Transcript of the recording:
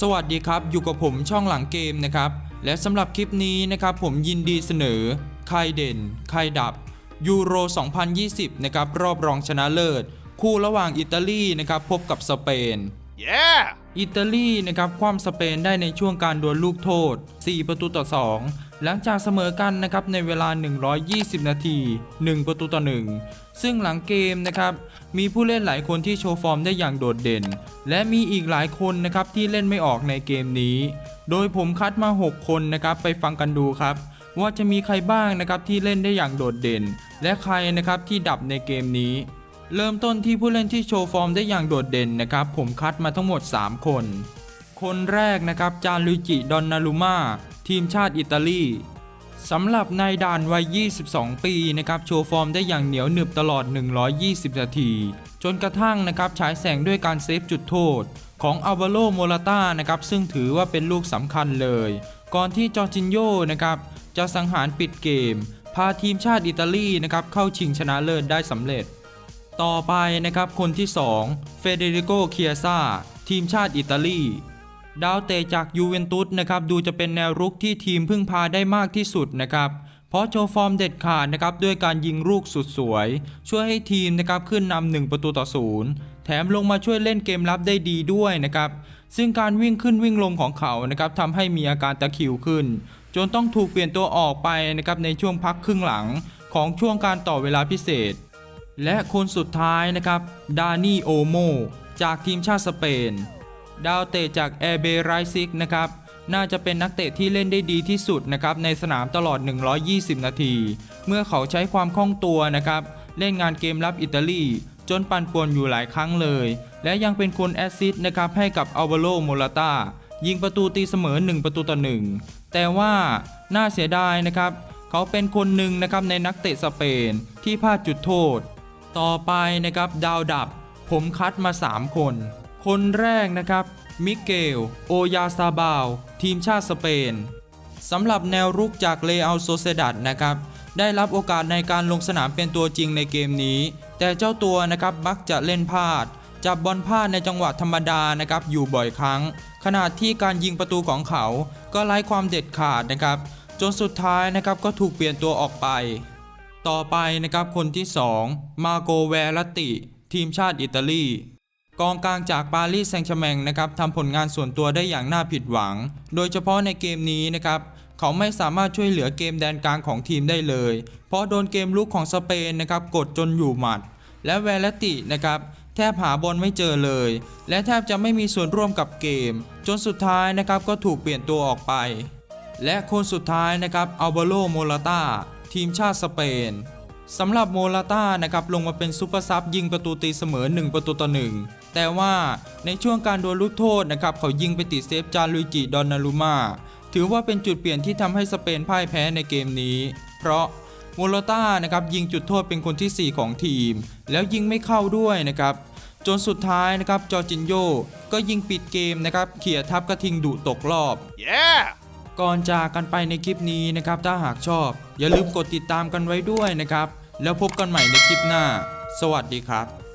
สวัสดีครับ อยู่กับผมช่องหลังเกมนะครับ และสำหรับคลิปนี้นะครับผมยินดีเสนอใครเด่นใครดับยูโร 2020 นะครับ รอบรองชนะเลิศ คู่ระหว่างอิตาลีนะครับ พบกับสเปน Yeah! อิตาลีนะครับคว่ำสเปนได้ในช่วงการดวลลูกโทษ 4 ประตูต่อ 2 หลังจากเสมอกันนะครับในเวลา 120 นาที 1 ประตูต่อ 1 ซึ่งหลังเกมนะครับมีผู้เล่นหลายคนที่โชว์ฟอร์มได้อย่างโดดเด่น และมีอีกหลายคนนะครับที่เล่นไม่ออกในเกมนี้ โดยผมคัดมา 6 คนนะครับไปฟังกันดูครับ ว่าจะมีใครบ้างนะครับที่เล่นได้อย่างโดดเด่น และใครนะครับที่ดับในเกมนี้ เริ่มต้นที่ผู้เล่นที่โชว์ฟอร์มได้อย่างโดดเด่นนะครับ ผมคัดมาทั้งหมด 3 คน คนแรกนะครับจานลุจิดอนนารุมาทีมชาติอิตาลีสำหรับนายด่านวัย 22 ปีนะครับโชว์ฟอร์มได้อย่างเหนียวหนึบตลอด 120 นาที จนกระทั่งนะครับฉายแสงด้วยการเซฟจุดโทษ ของอัลวาโลโมราต้านะครับซึ่งถือว่าเป็นลูกสำคัญเลย ก่อนที่จอร์จินโยนะครับจะสังหารปิดเกม พาทีมชาติอิตาลีนะครับเข้าชิงชนะเลิศได้สำเร็จ ต่อไปนะครับคนที่ 2 เฟเดริโก เคียซาทีมชาติอิตาลี ดาวเตะจากยูเวนตุสนะครับดูจะเป็นแนวรุกที่ทีมพึ่งพาได้มากที่สุดนะครับเพราะโชว์ฟอร์มเด็ดขาดนะครับด้วยการยิงลูกสุดสวย ช่วยให้ทีมนะครับขึ้นนำหนึ่งประตูต่อศูนย์แถมลงมาช่วยเล่นเกมรับได้ดีด้วยนะครับซึ่งการวิ่งขึ้นวิ่งลงของเขานะครับทำให้มีอาการตะคิวขึ้น จนต้องถูกเปลี่ยนตัวออกไปนะครับในช่วงพักครึ่งหลังของช่วงการต่อเวลาพิเศษ และคนสุดท้ายนะครับ ดานี่โอโม จากทีมชาติสเปน ดาวเตะจากแอเบไรซิกนะครับ น่าจะเป็นนักเตะที่เล่นได้ดีที่สุดนะครับในสนามตลอด 120 นาที เมื่อเขาใช้ความคล่องตัวนะครับ เล่นงานเกมรับอิตาลี จนปั่นป่วนอยู่หลายครั้งเลย และยังเป็นคนแอซิสนะครับให้กับอัลวาโลโมราตายิงประตูตีเสมอ 1 ประตูต่อ 1 แต่ว่าน่าเสียดายนะครับ เขาเป็นคนหนึ่งนะครับในนักเตะสเปนที่พลาดจุดโทษ ต่อไปนะครับดาวดับ ผมคัดมา 3 คน คนแรกนะครับ มิเกล โอยาซาบาว ทีมชาติสเปนสำหรับแนวรุกจากเลอัลโซเซดัดนะครับได้รับโอกาสในการลงสนามเป็นตัวจริงในเกมนี้ แต่เจ้าตัวนะครับมักจะเล่นพลาด จับบอลพลาดในจังหวะธรรมดานะครับอยู่บ่อยครั้ง ขณะที่การยิงประตูของเขา ก็ไร้ความเด็ดขาดนะครับ จนสุดท้ายนะครับก็ถูกเปลี่ยนตัวออกไป ต่อไปนะครับคนที่ 2 มาโกเวลติ ทีมชาติอิตาลี กองกลางจากปารีสแซงต์แชร์แมงนะครับทำผลงานส่วนตัวได้อย่างน่าผิดหวัง โดยเฉพาะในเกมนี้นะครับเขาไม่สามารถช่วยเหลือเกมแดนกลางของทีมได้เลย เพราะโดนเกมลุกของสเปนนะครับกดจนอยู่หมัด และเวลตินะครับแทบหาบอลไม่เจอเลย และแทบจะไม่มีส่วนร่วมกับเกม จนสุดท้ายนะครับก็ถูกเปลี่ยนตัวออกไป และคนสุดท้ายนะครับอัลเบโลโมราตา ทีมชาติสเปนสำหรับโมราตานะครับลงมาเป็นซูเปอร์ซับยิงประตูตีเสมอ 1 ประตูต่อ 1 แต่ว่าในช่วงการดนลูกโทษนะครับเขายิงไปติดเซฟจานลุยจิดอนนารุมาถือว่าเป็นจุดเปลี่ยนที่ทำให้สเปนพ่ายแพ้ในเกมนี้ เพราะโมราตานะครับยิงจุดโทษเป็นคนที่ 4 ของทีม แล้วยิงไม่เข้าด้วยนะครับจนสุดท้ายนะครับจอร์จินโยก็ยิงปิดเกมนะครับเขี่ยทับกระทิงดุตกรอบ Yeah! ก่อนจากกันไปในคลิปนี้นะครับถ้าหากชอบ อย่าลืมกดติดตามกันไว้ด้วยนะครับ แล้วพบกันใหม่ในคลิปหน้า สวัสดีครับ